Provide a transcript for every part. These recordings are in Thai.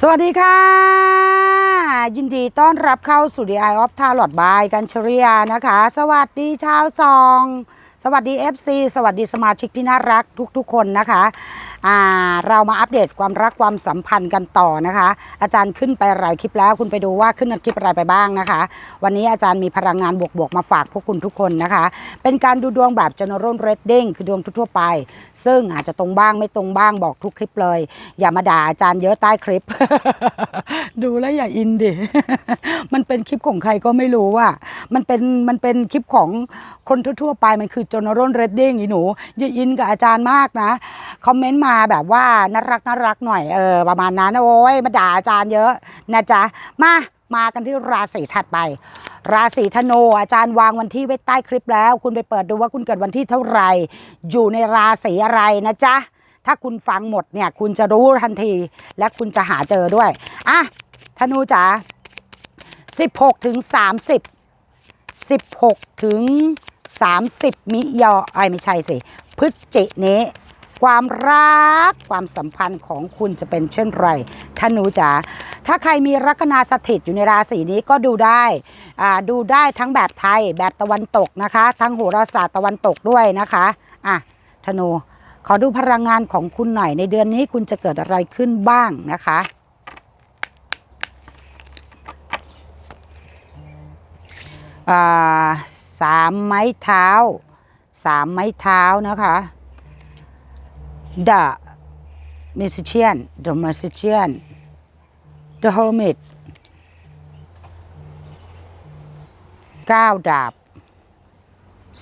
สวัสดีค่ะ ยินดีต้อนรับเข้าสู่ The Eye of Tarot by กันชรียนะคะ สวัสดีชาวซอง สวัสดี FC สวัสดีสมาชิกที่น่ารักทุกๆคนนะคะ เรามาอัปเดตความรักความสัมพันธ์กันต่อนะคะ อาจารย์ขึ้นไปหลายคลิปแล้ว คุณไปดูว่าขึ้นคลิปอะไรไปบ้างนะคะ วันนี้อาจารย์มีพลังงานบวกๆมาฝากพวกคุณทุกคนนะคะ เป็นการดูดวงแบบ general reading คือดวงทั่วไป ซึ่งอาจจะตรงบ้างไม่ตรงบ้างบอกทุกคลิปเลย อย่ามาด่าอาจารย์เยอะใต้คลิป ดูแล้วอย่าอินดิมันเป็นคลิปของใครก็ไม่รู้อะมันเป็นมันเป็นคลิปของคนทั่วๆไปมันคือ general reading อีหนูอย่าอินกับอาจารย์มากนะคอมเมนต์มาาแบบว่าน่ารักน่ารักหน่อยเออประมาณนั้นโอ้ยมาด่าอาจารย์เยอะนะจ๊ะมามากันที่ราศีถัดไป ราศีธนูอาจารย์วางวันที่ไว้ใต้คลิปแล้ว คุณไปเปิดดูว่าคุณเกิดวันที่เท่าไหร่ อยู่ในราศีอะไรนะจ๊ะถ้าคุณฟังหมดเนี่ยคุณจะรู้ทันที และคุณจะหาเจอด้วยอะธนูจ๋า16ถึง30 16ถึง30 มิยอไอยไม่ใช่สิ พฤศจินี้ ความรักความสัมพันธ์ของคุณจะเป็นเช่นไรธนูจ๋าถ้าใครมีลัคนาสถิตอยู่ในราศีนี้ก็ดูได้อ่าดูได้ทั้งแบบไทยแบบตะวันตกนะคะ ทั้งโหราศาสตร์ตะวันตกด้วยนะคะอะธนูขอดูพลังงานของคุณหน่อยในเดือนนี้คุณจะเกิดอะไรขึ้นบ้างนะคะอ่าสามไม้เท้าสามไม้เท้านะคะ The Musician The Musician The Hermit เก้าดาบ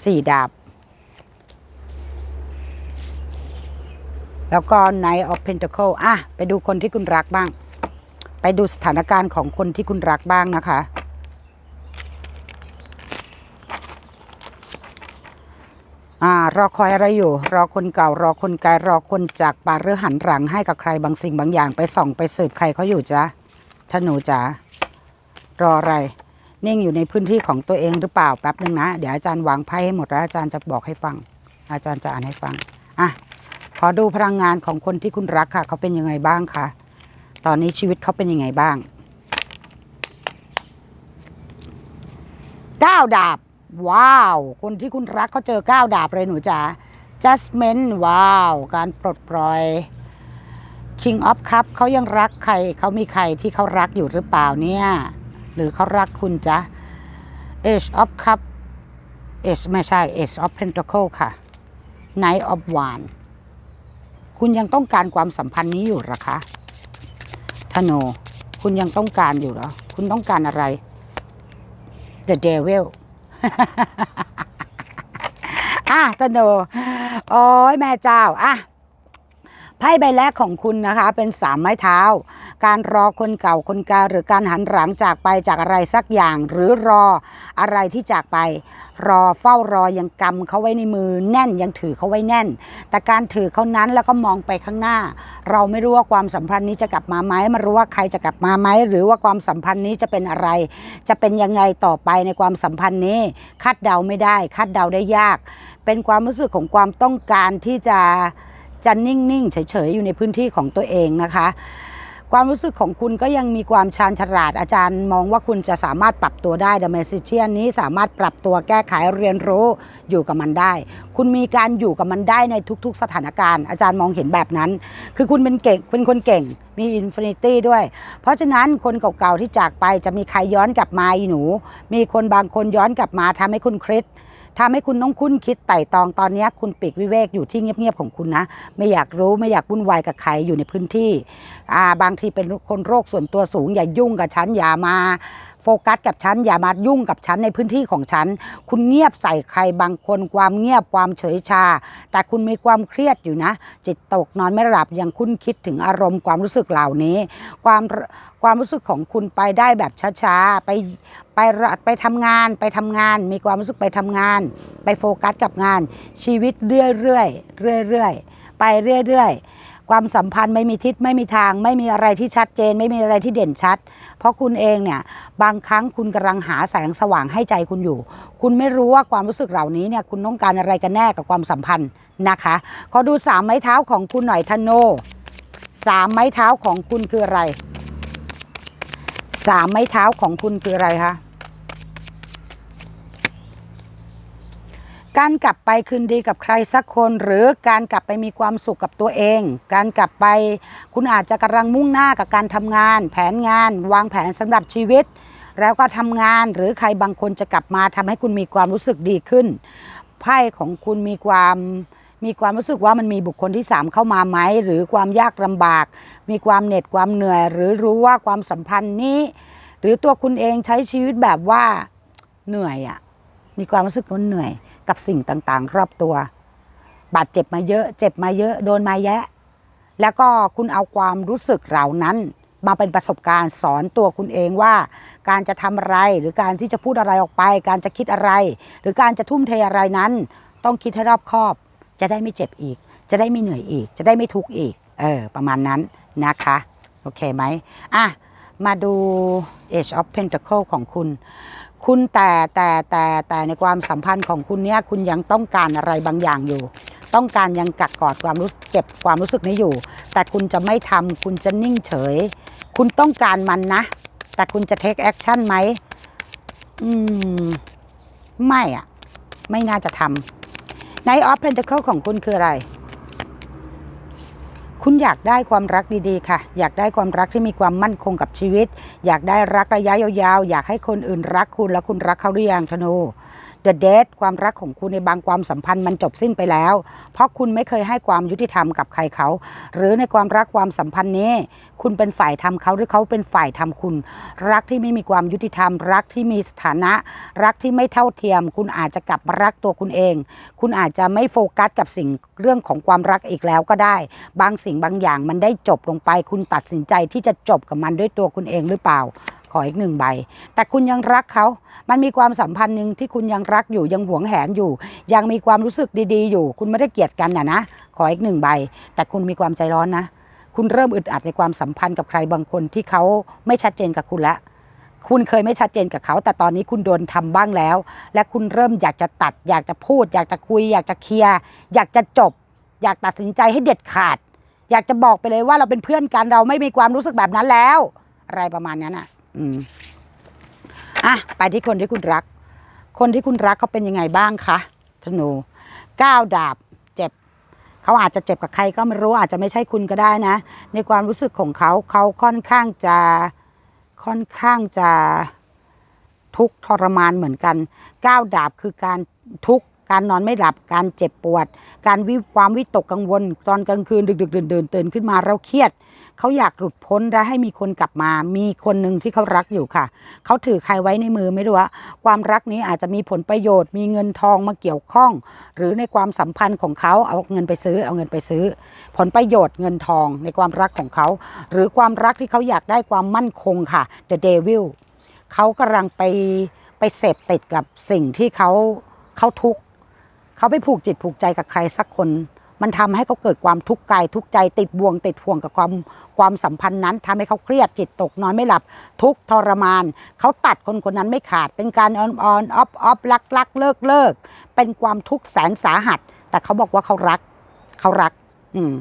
สี่ดาบ แล้วก็ Knight of Pentacle อะ ไปดูคนที่คุณรักบ้าง ไปดูสถานการณ์ของคนที่คุณรักบ้างนะคะ อ่ารอคอยอะไรอยู่ รอคนเก่ารอคนไกลรอคนจากปาหรือหันหลังให้กับใครบางสิ่งบางอย่างไปส่องไปสืบใครเขาอยู่จ๊ะท่านหนูจ๋ารออะไรนิ่งอยู่ในพื้นที่ของตัวเองหรือเปล่าแป๊บนึงนะเดี๋ยวอาจารย์วางไพ่ให้หมดแล้วอาจารย์จะบอกให้ฟัง อาจารย์จะอ่านให้ฟังอะขอดูพลังงานของคนที่คุณรักค่ะ เขาเป็นยังไงบ้างคะตอนนี้ชีวิตเขาเป็นยังไงบ้างเก้าดาบ ว้าว คนที่คุณรักเขาเจอก้าวดาบเลยหนูจ๋า judgment ว้าว การปลดปล่อย King of Cup เขายังรักใคร เขามีใครที่เขารักอยู่หรือเปล่าเนี่ย หรือเขารักคุณจ๊ะ Ace of Cup Ace ไม่ใช่ Ace of Pentacle ค่ะ Knight of Wands คุณยังต้องการความสัมพันธ์นี้อยู่หรอคะธโน คุณยังต้องการอยู่หรอ คุณต้องการอะไร The Devil อะตโนโอ้ยแม่เจ้า อะไพ่ใบแรกของคุณนะคะ เป็นสามไม้เท้า การรอคนเก่าคนเก่าหรือการหันหลังจากไปจากอะไรสักอย่าง หรือรออะไรที่จากไป รอเฝ้ารอยังกำเขาไว้ในมือแน่นยังถือเขาไว้แน่น แต่การถือเขานั้นแล้วก็มองไปข้างหน้า เราไม่รู้ว่าความสัมพันธ์นี้จะกลับมาไหมไม่รู้ว่าใครจะกลับมาไหมหรือว่าความสัมพันธ์นี้จะเป็นอะไร จะเป็นยังไงต่อไปในความสัมพันธ์นี้คาดเดาไม่ได้คาดเดาได้ยาก เป็นความรู้สึกของความต้องการที่จะจะนิ่ง ๆ เฉย ๆ อยู่ในพื้นที่ของตัวเองนะคะ ความรู้สึกของคุณก็ยังมีความชาญฉลาดอาจารย์ มองว่าคุณจะสามารถปรับตัวได้ The Magician นี้สามารถปรับตัวแก้ไขเรียนรู้อยู่กับมันได้ คุณมีการอยู่กับมันได้ในทุก ๆ สถานการณ์ อาจารย์มองเห็นแบบนั้น คือคุณเป็นเก่งเป็นคนเก่งมีอินฟินิตี้ด้วย เพราะฉะนั้นคนเก่าๆที่จากไปจะมีใครย้อนกลับมาอีหนู มีคนบางคนย้อนกลับมาทำให้คุณเครียด ทำให้คุณต้องคุ้นคิดไต่ตองตอนนี้คุณปีกวิเวกอยู่ที่เงียบๆของคุณนะ ไม่อยากรู้ไม่อยากวุ่นวายกับใครอยู่ในพื้นที่อ่าบางทีเป็นคนโรคส่วนตัวสูงอย่ายุ่งกับฉันอย่ามาโฟกัสกับฉันอย่ามายุ่งกับฉันในพื้นที่ของฉัน คุณเงียบใส่ใครบางคนความเงียบความเฉยชา แต่คุณมีความเครียดอยู่นะ จิตตกนอนไม่หลับยังคุ้นคิดถึงอารมณ์ความรู้สึกเหล่านี้ ความความรู้สึกของคุณไปได้แบบช้าๆ ไป ไปรัไปทำงานไปทำงาน มีความรู้สึกไปทำงาน ไปโฟกัสกับงาน ชีวิตเรื่อยเรื่อยเรื่อยเรื่อยๆไปเรื่อยเรื่อยๆ ความสัมพันธ์ไม่มีทิศไม่มีทาง ไม่มีอะไรที่ชัดเจน ไม่มีอะไรที่เด่นชัด เพราะคุณเองเนี่ยบางครั้งคุณกำลังหาแสงสว่างให้ใจคุณอยู่ คุณไม่รู้ว่าความรู้สึกเหล่านี้เนี่ยคุณต้องการอะไรกันแน่กับความสัมพันธ์นะคะขอดูสามไม้เท้าของคุณหน่อยทนโนสามไม้เท้าของคุณคืออะไรสามไม้เท้าของคุณคืออะไรคะ การกลับไปคืนดีกับใครสักคนหรือการกลับไปมีความสุขกับตัวเอง การกลับไปคุณอาจจะกำลังมุ่งหน้ากับการทำงาน แผนงาน วางแผนสำหรับชีวิต แล้วก็ทำงานหรือใครบางคนจะกลับมาทำให้คุณมีความรู้สึกดีขึ้นไพ่ของคุณมีความมีความรู้สึกว่ามันมีบุคคลที่สามเข้ามาไหม หรือความยากลำบาก มีความเหน็ดความเหนื่อย หรือรู้ว่าความสัมพันธ์นี้ หรือตัวคุณเองใช้ชีวิตแบบว่าเหนื่อยอะ่ะมีความรู้สึกว่าเหนื่อย กับสิ่งต่างๆ รอบตัว บาดเจ็บมาเยอะ เจ็บมาเยอะ โดนมาแยะ แล้วก็คุณเอาความรู้สึกเหล่านั้น มาเป็นประสบการณ์สอนตัวคุณเองว่า การจะทำอะไรหรือการที่จะพูดอะไรออกไป การจะคิดอะไร หรือการจะทุ่มเทอะไรนั้น ต้องคิดให้รอบคอบ จะได้ไม่เจ็บอีก จะได้ไม่เหนื่อยอีก จะได้ไม่ทุกข์อีก เออ ประมาณนั้นนะคะ โอเคไหมอะ มาดู Age of Pentacle ของคุณ คุณแต่แต่แต่แต่ในความสัมพันธ์ของคุณเนี่ยคุณยังต้องการอะไรบางอย่างอยู่ ต้องการยังกักกอดความรู้เก็บความรู้สึกนี้อยู่ แต่คุณจะไม่ทำคุณจะนิ่งเฉย คุณต้องการมันนะ แต่คุณจะ take action ไหมอืมไม่อะไม่น่าจะทำใน of Pentacle ของคุณคืออะไร คุณอยากได้ความรักดีๆ ค่ะ อยากได้ความรักที่มีความมั่นคงกับชีวิต อยากได้รักระยะยาวๆ อยากให้คนอื่นรักคุณและคุณรักเขาหรือยังธนู The Dead ความรักของคุณในบางความสัมพันธ์มันจบสิ้นไปแล้ว เพราะคุณไม่เคยให้ความยุติธรรมกับใครเขา หรือในความรักความสัมพันธ์นี้ คุณเป็นฝ่ายทำเขาหรือเขาเป็นฝ่ายทำคุณ รักที่ไม่มีความยุติธรรม รักที่มีสถานะ รักที่ไม่เท่าเทียม คุณอาจจะกลับมารักตัวคุณเอง คุณอาจจะไม่โฟกัสกับสิ่งเรื่องของความรักอีกแล้วก็ได้ บางสิ่งบางอย่างมันได้จบลงไป คุณตัดสินใจที่จะจบกับมันด้วยตัวคุณเองหรือเปล่า ขออีกหนึ่งใบ แต่คุณยังรักเขา มันมีความสัมพันธ์หนึ่งที่คุณยังรักอยู่ยังหวงแหนอยู่ ยังมีความรู้สึกดีๆ อยู่ คุณไม่ได้เกลียดกันนะนะ ขออีกหนึ่งใบ แต่คุณมีความใจร้อนนะ คุณเริ่มอึดอัดในความสัมพันธ์กับใครบางคนที่เขาไม่ชัดเจนกับคุณล้วคุณเคยไม่ชัดเจนกับเขา แต่ตอนนี้คุณโดนทำบ้างแล้ว และคุณเริ่มอยากจะตัด อยากจะพูด อยากจะคุย อยากจะเคลียร์อยากจะจบ อยากตัดสินใจให้เด็ดขาด อยากจะบอกไปเลยว่าเราเป็นเพื่อนกันเราไม่มีความรู้สึกแบบนั้นแล้ว อะไรประมาณนั้นอะ อืมอะไปที่คนที่คุณรัก คนที่คุณรักเขาเป็นยังไงบ้างคะธนูก้าวดาบเจ็บ เขาอาจจะเจ็บกับใครก็ไม่รู้อาจจะไม่ใช่คุณก็ได้นะ ในความรู้สึกของเขาเขาค่อนข้างจะค่อนข้างจะทุกข์ทรมานเหมือนกันก้าวดาบคือการทุกการนอนไม่หลับการเจ็บปวด การวิความวิตกกังวล ตอนกลางคืนดึกๆดื่นๆตื่นขึ้นมาเราเครียด เขาอยากหลุดพ้นและให้มีคนกลับมา มีคนหนึ่งที่เขารักอยู่ค่ะ เขาถือใครไว้ในมือไม่รู้ว่า ความรักนี้อาจจะมีผลประโยชน์ มีเงินทองมาเกี่ยวข้อง หรือในความสัมพันธ์ของเขาเอาเงินไปซื้อ เอาเงินไปซื้อ ผลประโยชน์เงินทองในความรักของเขา หรือความรักที่เขาอยากได้ความมั่นคงค่ะ The Devil เขากำลังไปไปเสพติดกับสิ่งที่เขาเขาทุกข์เขาไปผูกจิตผูกใจกับใครสักคน มันทำให้เขาเกิดความทุกข์กายทุกใจติดบ่วงติดห่วงกับความความสัมพันธ์นั้นทำให้เขาเครียดจิตตกนอนไม่หลับทุกทรมาน เขาตัดคนคนนั้นไม่ขาดเป็นการออนออนออฟออฟลักลักเลิกเลิกเป็นความทุกข์แสนสาหัส แต่เขาบอกว่าเขารักเขารัก อืม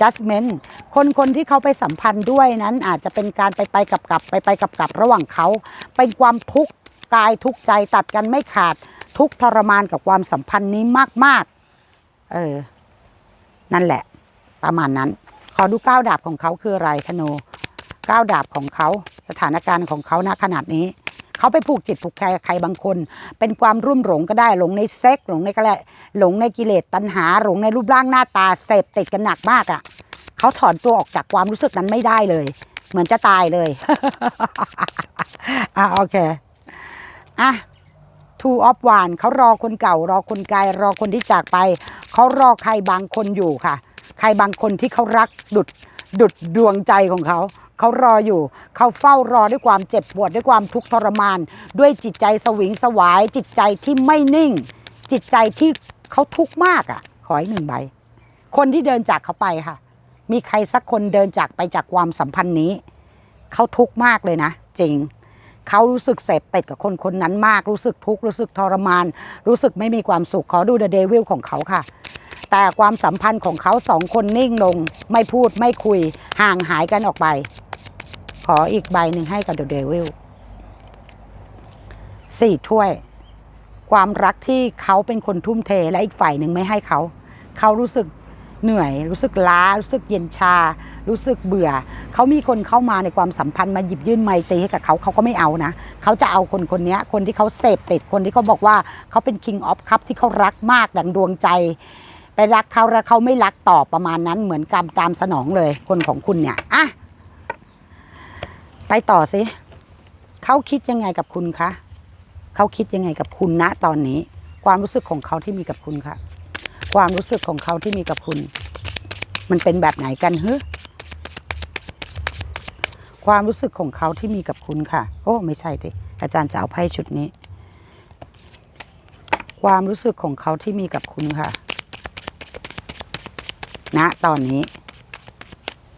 judgment คนคนที่เขาไปสัมพันธ์ด้วยนั้นอาจจะเป็นการไปไปกับกับไปไปกับกับระหว่างเขาเป็นความทุกข์กายทุกใจตัดกันไม่ขาดทุกทรมานกับความสัมพันธ์นี้มาก ๆ เออ นั่นแหละ ประมาณนั้น ขอดูก้าวดาบของเขาคืออะไรธนูก้าวดาบของเขาสถานการณ์ของเขาณขนาดนี้ เขาไปผูกจิตผูกใจใครบางคน เป็นความรุ่มหลงก็ได้หลงในเซ็กหลงในกระหลงในกิเลสตัณหา หลงในรูปร่างหน้าตาเสพติดกันหนักมากอะ่ะเขาถอนตัวออกจากความรู้สึกนั้นไม่ได้เลย เหมือนจะตายเลยอะโอเคอะ two of one เขารอคนเก่า รอคนไกลรอคนที่จากไป เขารอใครบางคนอยู่ค่ะ ใครบางคนที่เขารักดุดดุดดวงใจของเขา เขารออยู่ เขาเฝ้ารอด้วยความเจ็บปวดด้วยความทุกข์ทรมาน ด้วยจิตใจสวิงสวาย จิตใจที่ไม่นิ่ง จิตใจที่เขาทุกข์มากอะ ขออีกหนึ่งใบ คนที่เดินจากเขาไปค่ะ มีใครสักคนเดินจากไปจากความสัมพันธ์นี้ เขาทุกข์มากเลยนะ จริง เขารู้สึกเสพติดกับคนคนนั้นมาก รู้สึกทุกข์รู้สึกทรมาน รู้สึกไม่มีความสุขขอดูเดอะเดวิลของเขาค่ะ แต่ความสัมพันธ์ของเขาสองคนนิ่งลง ไม่พูดไม่คุย ห่างหายกันออกไป ขออีกใบหนึ่งให้กับเดอะเดวิลสี่ถ้วย ความรักที่เขาเป็นคนทุ่มเทและอีกฝ่ายหนึ่งไม่ให้เขา เขารู้สึก เหนื่อย รู้สึกล้า รู้สึกเย็นชา รู้สึกเบื่อ เขามีคนเข้ามาในความสัมพันธ์มาหยิบยื่นไมตรีให้กับเขาเขาก็ไม่เอานะ เขาจะเอาคนคนนี้คนที่เขาเสพติดคนที่เขาบอกว่าเขาเป็น king of cup ที่เขารักมากดังดวงใจ ไปรักเขาแล้วเขาไม่รักตอบประมาณนั้นเหมือนกรรมตามสนองเลย คนของคุณเนี่ยอะไปต่อสิเขาคิดยังไงกับคุณคะเขาคิดยังไงกับคุณณตอนนี้ ความรู้สึกของเขาที่มีกับคุณคะ ความรู้สึกของเขาที่มีกับคุณ มันเป็นแบบไหนกันฮึความรู้สึกของเขาที่มีกับคุณค่ะ โอ้ไม่ใช่ดิอาจารย์จะเอาไพ่ชุดนี้ ความรู้สึกของเขาที่มีกับคุณค่ะณตอนนี้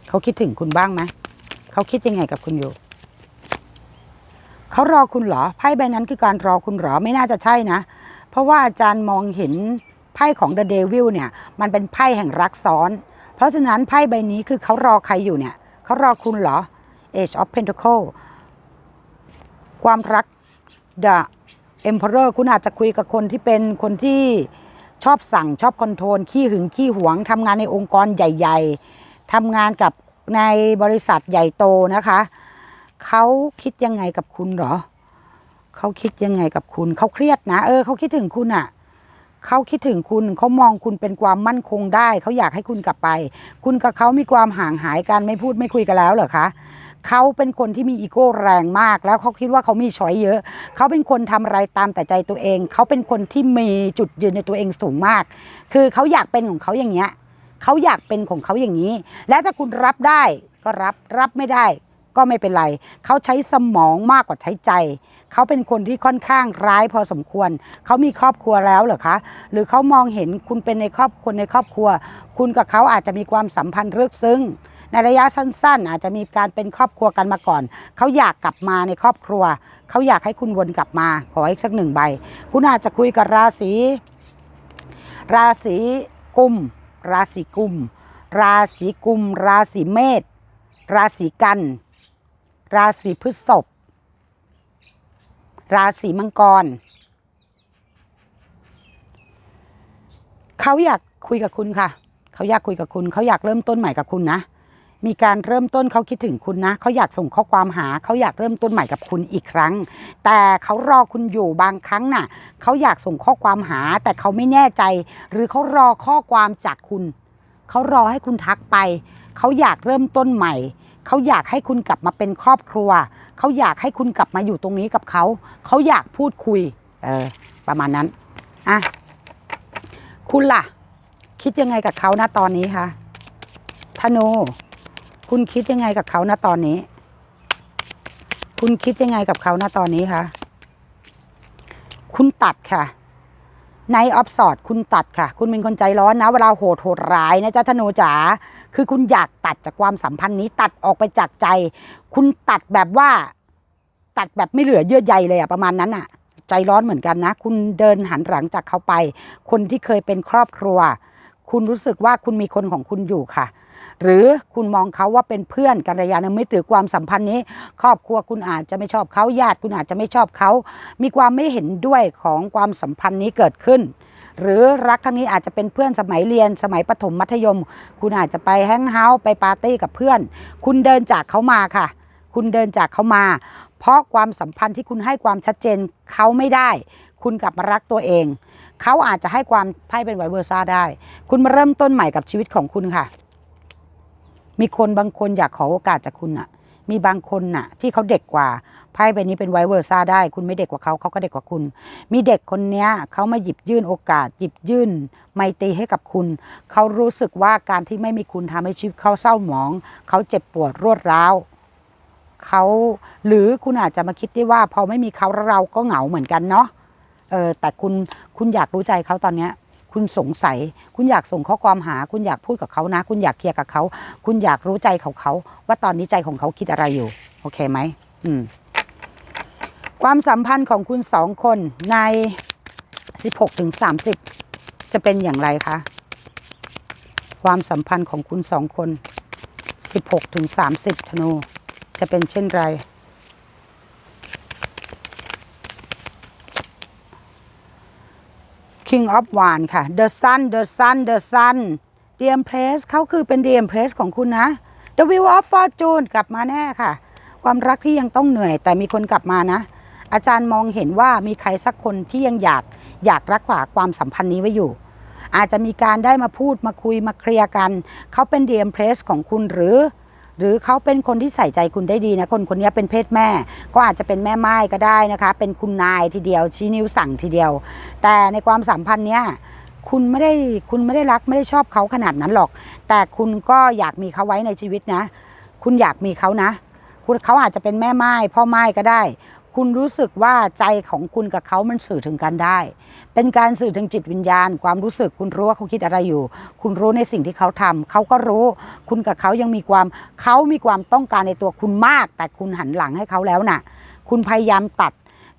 เขาคิดถึงคุณบ้างไหมเขาคิดยังไงกับคุณอยู่ เขารอคุณเหรอไพ่ใบนั้นคือการรอคุณเหรอไม่น่าจะใช่นะ เพราะว่าอาจารย์มองเห็น ไพ่ของ The Devil เนี่ยมันเป็นไพ่แห่งรักซ้อน เพราะฉะนั้นไพ่ใบนี้คือเขารอใครอยู่เนี่ยเขารอคุณเหรอ Age of Pentacle ความรัก The Emperor คุณอาจจะคุยกับคนที่เป็นคนที่ชอบสั่งชอบคอนโทรลขี้หึงขี้หวงทำงานในองค์กรใหญ่ ๆทำงานกับในบริษัทใหญ่โตนะคะเขาคิดยังไงกับคุณเหรอเขาคิดยังไงกับคุณเขาเครียดนะ เออเขาคิดถึงคุณอะ่ะ เขาคิดถึงคุณเขามองคุณเป็นความมั่นคงได้ เขาอยากให้คุณกลับไป คุณกับเขามีความห่างหายกันไม่พูดไม่คุยกันแล้วเหรอคะเขาเป็นคนที่มีอีโก้แรงมาก แล้วเขาคิดว่าเขามีช้อยเยอะ เขาเป็นคนทำอะไรตามแต่ใจตัวเอง เขาเป็นคนที่มีจุดยืนในตัวเองสูงมาก คือเขาอยากเป็นของเขาอย่างเงี้ยเขาอยากเป็นของเขาอย่างนี้ และถ้าคุณรับได้ก็รับรับไม่ได้ก็ไม่เป็นไร เขาใช้สมองมากกว่าใช้ใจ เขาเป็นคนที่ค่อนข้างร้ายพอสมควร เขามีครอบครัวแล้วเหรอคะ หรือเขามองเห็นคุณเป็นในครอบคนในครอบครัว คุณกับเขาอาจจะมีความสัมพันธ์ลึกซึ้งในระยะสั้น ๆ อาจจะมีการเป็นครอบครัวกันมาก่อน เขาอยากกลับมาในครอบครัว เขาอยากให้คุณวนกลับมา ขออีกสักหนึ่งใบ คุณอาจจะคุยกับราศีราศีกุม ราศีกุม ราศีกุม ราศีเมษ ราศีกัน ราศีพฤษภ ราศีมังกร เขาอยากคุยกับคุณค่ะ เขาอยากคุยกับคุณ เขาอยากเริ่มต้นใหม่กับคุณนะ มีการเริ่มต้นเขาคิดถึงคุณนะ เขาอยากส่งข้อความหา เขาอยากเริ่มต้นใหม่กับคุณอีกครั้ง แต่เขารอคุณอยู่บางครั้งน่ะ เขาอยากส่งข้อความหา แต่เขาไม่แน่ใจ หรือเขารอข้อความจากคุณ เขารอให้คุณทักไป เขาอยากเริ่มต้นใหม่ เขาอยากให้คุณกลับมาเป็นครอบครัว เขาอยากให้คุณกลับมาอยู่ตรงนี้กับเขา เขาอยากพูดคุย เออ ประมาณนั้น อะ คุณล่ะ คิดยังไงกับเขานะตอนนี้คะธนูคุณคิดยังไงกับเขานะตอนนี้ คุณคิดยังไงกับเขานะตอนนี้คะ คุณตัดค่ะ ในออฟสอดคุณตัดค่ะ คุณเป็นคนใจร้อนนะ เวลาโหดโหดร้ายนะจ๊ะธนูจ๋าคือคุณอยากตัดจากความสัมพันธ์นี้ตัดออกไปจากใจ คุณตัดแบบว่า ตัดแบบไม่เหลือเยื่อใยเลยอะประมาณนั้นอะใจร้อนเหมือนกันนะ คุณเดินหันหลังจากเขาไป คนที่เคยเป็นครอบครัว คุณรู้สึกว่าคุณมีคนของคุณอยู่ค่ะ หรือคุณมองเขาว่าเป็นเพื่อนกัลยาณมิตรหรือความสัมพันธ์นี้ ครอบครัวคุณอาจจะไม่ชอบเขาญาติคุณอาจจะไม่ชอบเขา มีความไม่เห็นด้วยของความสัมพันธ์นี้เกิดขึ้น หรือรักครั้งนี้อาจจะเป็นเพื่อนสมัยเรียนสมัยประถมมัธยม คุณอาจจะไปแฮงเฮาส์ไปปาร์ตี้กับเพื่อน คุณเดินจากเขามาค่ะ คุณเดินจากเขามา เพราะความสัมพันธ์ที่คุณให้ความชัดเจนเขาไม่ได้ คุณกลับมารักตัวเอง เขาอาจจะให้ความไพ่เป็นไวเวอร์ซ่าได้ คุณมาเริ่มต้นใหม่กับชีวิตของคุณค่ะ มีคนบางคนอยากขอโอกาสจากคุณน่ะมีบางคนน่ะ ที่เขาเด็กกว่าไพ่ใบนี้เป็นไวเวอร์ซ่าได้ คุณไม่เด็กกว่าเขาเขาก็เด็กกว่าคุณ มีเด็กคนเนี้ยเขามาหยิบยื่นโอกาส หยิบยื่น ไมตรีให้กับคุณ เขารู้สึกว่าการที่ไม่มีคุณทำให้ชีวิตเขาเศร้าหมอง เขาเจ็บปวดรวดร้าวเขาหรือคุณอาจจะมาคิดได้ว่า พอไม่มีเขาเราก็เหงาเหมือนกันเนาะเออแต่คุณคุณอยากรู้ใจเขาตอนเนี้ย คุณสงสัย คุณอยากส่งข้อความหา คุณอยากพูดกับเขานะ คุณอยากเคลียร์กับเขา คุณอยากรู้ใจของเขา ว่าตอนนี้ใจของเขาคิดอะไรอยู่ โอเคไหมอืมความสัมพันธ์ของคุณสองคนใน 16ถึง30 จะเป็นอย่างไรคะ ความสัมพันธ์ของคุณสองคน 16ถึง30ธนูจะเป็นเช่นไร King of w a n ค่ะ The Sun The Sun The Sun The Empress เขาคือเป็น The Empress ของคุณนะ The Wheel of Fortune กลับมาแน่ค่ะ ความรักที่ยังต้องเหนื่อยแต่มีคนกลับมานะ อาจารย์มองเห็นว่ามีใครสักคนที่ยังอยากอยากรักษาความสัมพันธ์นี้ไว้อยู่ อาจจะมีการได้มาพูดมาคุยมาเคลียร์กัน เขาเป็น The Empress ของคุณหรือ หรือเขาเป็นคนที่ใส่ใจคุณได้ดีนะคนคนนี้เป็นเพศแม่ ก็อาจจะเป็นแม่ไม้ก็ได้นะคะ เป็นคุณนายทีเดียวชี้นิ้วสั่งทีเดียว แต่ในความสัมพันธ์เนี้ยคุณไม่ได้คุณไม่ได้รักไม่ได้ชอบเขาขนาดนั้นหรอก แต่คุณก็อยากมีเขาไว้ในชีวิตนะ คุณอยากมีเขานะคุณเขาอาจจะเป็นแม่ไม้พ่อไม้ก็ได้ คุณรู้สึกว่าใจของคุณกับเขามันสื่อถึงกันได้ เป็นการสื่อถึงจิตวิญญาณ ความรู้สึกคุณรู้ว่าเขาคิดอะไรอยู่ คุณรู้ในสิ่งที่เขาทำเขาก็รู้ คุณกับเขายังมีความเขามีความต้องการในตัวคุณมาก แต่คุณหันหลังให้เขาแล้วน่ะ คุณพยายามตัด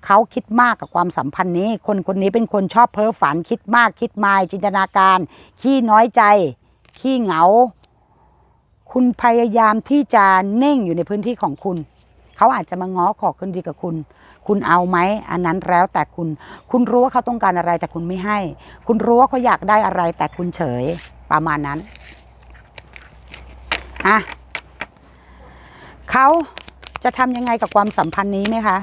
เขาคิดมากกับความสัมพันธ์นี้ คนคนนี้เป็นคนชอบเพ้อฝันคิดมากคิดมายจินตนาการ ขี้น้อยใจ ขี้เหงา คุณพยายามที่จะเน่งอยู่ในพื้นที่ของคุณ เขาอาจจะมาง้อขอคืนดีกับคุณ คุณเอาไหมอันนั้นแล้วแต่คุณ คุณรู้ว่าเขาต้องการอะไรแต่คุณไม่ให้ คุณรู้ว่าเขาอยากได้อะไรแต่คุณเฉยประมาณนั้นอะเขาจะทำยังไงกับความสัมพันธ์นี้ไหมคะ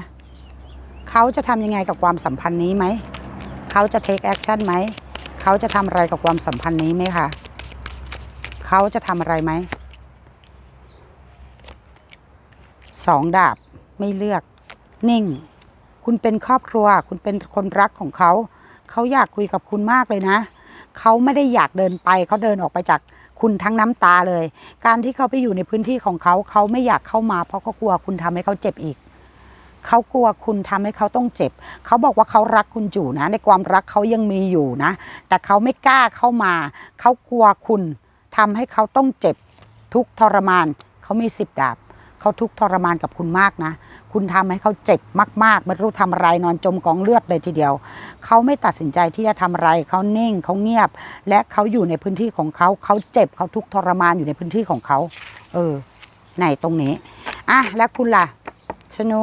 เขาจะทำยังไงกับความสัมพันธ์นี้ไหมเขาจะ take action ไหมเขาจะทำอะไรกับความสัมพันธ์นี้ไหมคะเขาจะทำอะไรไหม สองดาบไม่เลือก นิ่ง คุณเป็นครอบครัว คุณเป็นคนรักของเขา เขาอยากคุยกับคุณมากเลยนะ เขาไม่ได้อยากเดินไป เขาเดินออกไปจากคุณทั้งน้ำตาเลย การที่เขาไปอยู่ในพื้นที่ของเขา เขาไม่อยากเข้ามา เพราะเขากลัวคุณทำให้เขาเจ็บอีก เขากลัวคุณทำให้เขาต้องเจ็บ เขาบอกว่าเขารักคุณอยู่นะ ในความรักเขายังมีอยู่นะ แต่เขาไม่กล้าเข้ามา เขากลัวคุณทำให้เขาต้องเจ็บทุกทรมาน เขามีสิบดาบ เขาทุกข์ทรมานกับคุณมากนะ คุณทำให้เขาเจ็บมากๆไม่รู้ทำอะไรนอนจมกองเลือดเลยทีเดียว เขาไม่ตัดสินใจที่จะทำอะไรเขานิ่งเขาเงียบ และเขาอยู่ในพื้นที่ของเขาเขาเจ็บเขาทุกข์ทรมานอยู่ในพื้นที่ของเขา เออไหนตรงนี้อะแล้วคุณล่ะชโน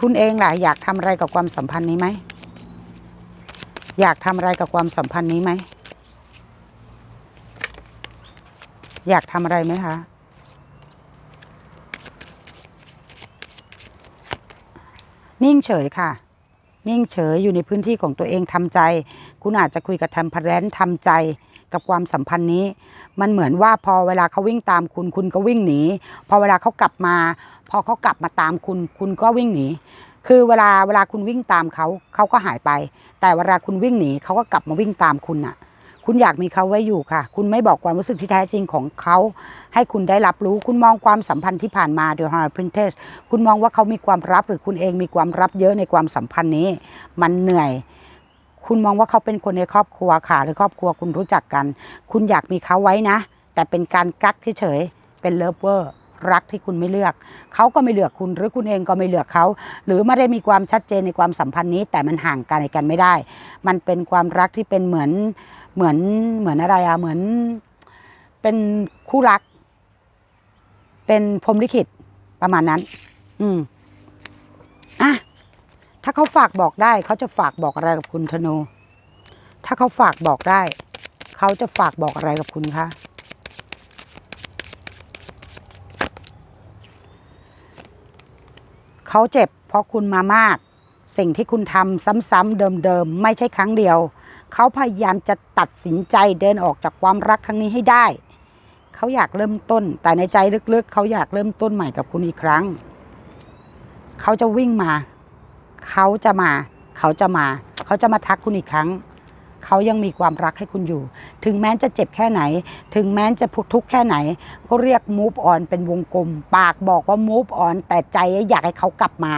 คุณเองล่ะอยากทำอะไรกับความสัมพันธ์นี้ไหมอยากทำอะไรกับความสัมพันธ์นี้ไหมอยากทำอะไรไหมคะ นิ่งเฉยค่ะ นิ่งเฉยอยู่ในพื้นที่ของตัวเองทำใจ คุณอาจจะคุยกับทำพแรนทำใจกับความสัมพันธ์นี้ มันเหมือนว่าพอเวลาเขาวิ่งตามคุณคุณก็วิ่งหนี พอเวลาเขากลับมา พอเขากลับมาตามคุณ คุณก็วิ่งหนี คือเวลาเวลาคุณวิ่งตามเขาเขาก็หายไป แต่เวลาคุณวิ่งหนีเขาก็กลับมาวิ่งตามคุณน่ะ คุณอยากมีเขาไว้อยู่ค่ะ คุณไม่บอกความรู้สึกที่แท้จริงของเขา ให้คุณได้รับรู้ คุณมองความสัมพันธ์ที่ผ่านมา The High Princess คุณมองว่าเขามีความรับหรือคุณเองมีความรับเยอะในความสัมพันธ์นี้ มันเหนื่อย คุณมองว่าเขาเป็นคนในครอบครัวค่ะ หรือครอบครัวคุณรู้จักกัน คุณอยากมีเขาไว้นะ แต่เป็นการกักเฉยเป็นเลิฟเวอร์รักที่คุณไม่เลือก เขาก็ไม่เลือกคุณหรือคุณเองก็ไม่เลือกเขา หรือไม่ได้มีความชัดเจนในความสัมพันธ์นี้ แต่มันห่างกันกันไม่ได้ มันเป็นความรักที่เป็นเหมือน เหมือนเหมือนอะไรอะเหมือนเป็นคู่รัก เป็นพรมลิขิตประมาณนั้น อืมอะถ้าเขาฝากบอกได้เขาจะฝากบอกอะไรกับคุณธนู ถ้าเขาฝากบอกได้ เขาจะฝากบอกอะไรกับคุณคะเขาเจ็บเพราะคุณมามาก สิ่งที่คุณทำซ้ำๆเดิมๆไม่ใช่ครั้งเดียว เขาพยายามจะตัดสินใจเดินออกจากความรักครั้งนี้ให้ได้ เขาอยากเริ่มต้น แต่ในใจลึกๆ เขาอยากเริ่มต้นใหม่กับคุณอีกครั้ง เขาจะวิ่งมา เขาจะมา เขาจะมา เขาจะมาทักคุณอีกครั้ง เขายังมีความรักให้คุณอยู่ ถึงแม้จะเจ็บแค่ไหน ถึงแม้จะทุกข์แค่ไหน ก็เรียก move on เป็นวงกลม ปากบอกว่า move on แต่ใจอยากให้เขากลับมา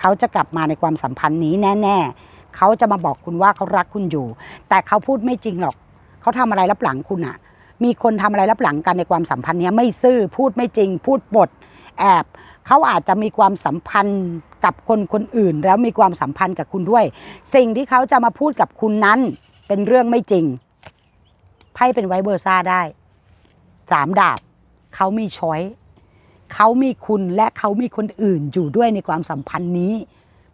เขาจะกลับมาในความสัมพันธ์นี้แน่ ๆ เขาจะมาบอกคุณว่าเขารักคุณอยู่ แต่เขาพูดไม่จริงหรอก เขาทำอะไรรับหลังคุณอะมีคนทำอะไรรับหลังกันในความสัมพันธ์เนี้ยไม่ซื่อพูดไม่จริง พูดบทแอบเขาอาจจะมีความสัมพันธ์กับคนคนอื่น แล้วมีความสัมพันธ์กับคุณด้วย สิ่งที่เขาจะมาพูดกับคุณนั้น เป็นเรื่องไม่จริงไพ่เป็นไวเบอร์ซ่าได้สามดาบเขามีช้อยเขามีคุณและเขามีคนอื่นอยู่ด้วยในความสัมพันธ์นี้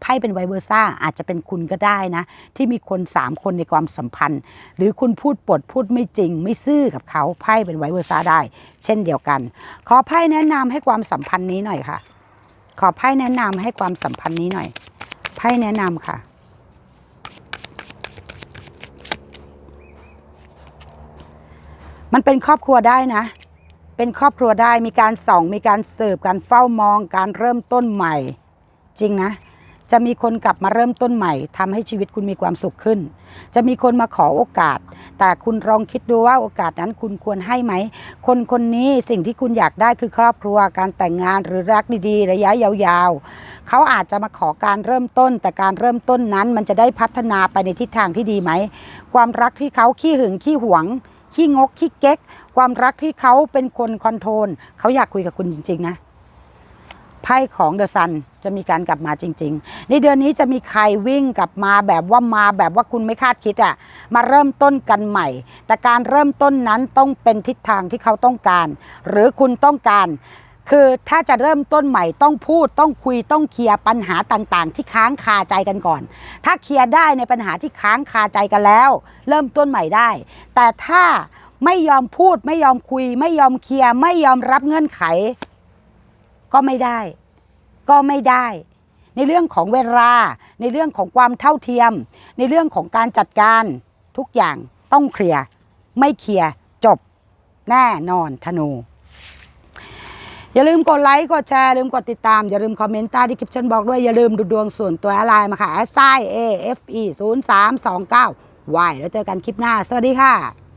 ไพ่เป็นไวเวอร์ซ่าอาจจะเป็นคุณก็ได้นะ ที่มีคนสามคนในความสัมพันธ์ หรือคุณพูดปดพูดไม่จริง ไม่ซื่อกับเขาไพ่เป็นไวเวอร์ซ่าได้ เช่นเดียวกัน ขอไพ่แนะนำให้ความสัมพันธ์นี้หน่อยค่ะ ขอไพ่แนะนำให้ความสัมพันธ์นี้หน่อยไพ่แนะนำค่ะมันเป็นครอบครัวได้นะ เป็นครอบครัวได้มีการส่อง มีการเสืบการเฝ้ามอง การเริ่มต้นใหม่ จริงนะ จะมีคนกลับมาเริ่มต้นใหม่ทำให้ชีวิตคุณมีความสุขขึ้น จะมีคนมาขอโอกาส แต่คุณลองคิดดูว่าโอกาสนั้นคุณควรให้ไหม คนคนนี้สิ่งที่คุณอยากได้คือครอบครัวการแต่งงานหรือรักดีๆ ระยะยาวๆ เขาอาจจะมาขอการเริ่มต้น แต่การเริ่มต้นนั้น มันจะได้พัฒนาไปในทิศทางที่ดีไหม ความรักที่เขาขี้หึงขี้หวงขี้งกขี้เก๊ก ความรักที่เขาเป็นคนคอนโทรลเขาอยากคุยกับคุณจริง ๆ นะ ไพ่ของเดอะซันจะมีการกลับมาจริง ๆ ในเดือนนี้จะมีใครวิ่งกลับมาแบบว่ามาแบบว่าคุณไม่คาดคิดอะ่ะมาเริ่มต้นกันใหม่ แต่การเริ่มต้นนั้นต้องเป็นทิศทางที่เขาต้องการ หรือคุณต้องการคือถ้าจะเริ่มต้นใหม่ต้องพูดต้องคุยต้องเคลียร์ปัญหาต่างๆ ที่ค้างคาใจกันก่อน ถ้าเคลียร์ได้ในปัญหาที่ค้างคาใจกันแล้ว เริ่มต้นใหม่ได้ แต่ถ้าไม่ยอมพูดไม่ยอมคุย ไม่ยอมเคลียร์ไม่ยอมรับเงื่อนไข ก็ไม่ได้ ก็ไม่ได้ ในเรื่องของเวลา ในเรื่องของความเท่าเทียม ในเรื่องของการจัดการทุกอย่างต้องเคลียร์ไม่เคลียร์จบแน่นอนธนู อย่าลืมกดไลค์กดแชร์ลืมกดติดตาม อย่าลืมคอมเมนต์ใต้ที่คลิปฉันบอกด้วย อย่าลืมดูดวงส่วนตัวอะไรมาค่ะ s i a f e 0 3 2 9 y แล้วเจอกันคลิปหน้า สวัสดีค่ะ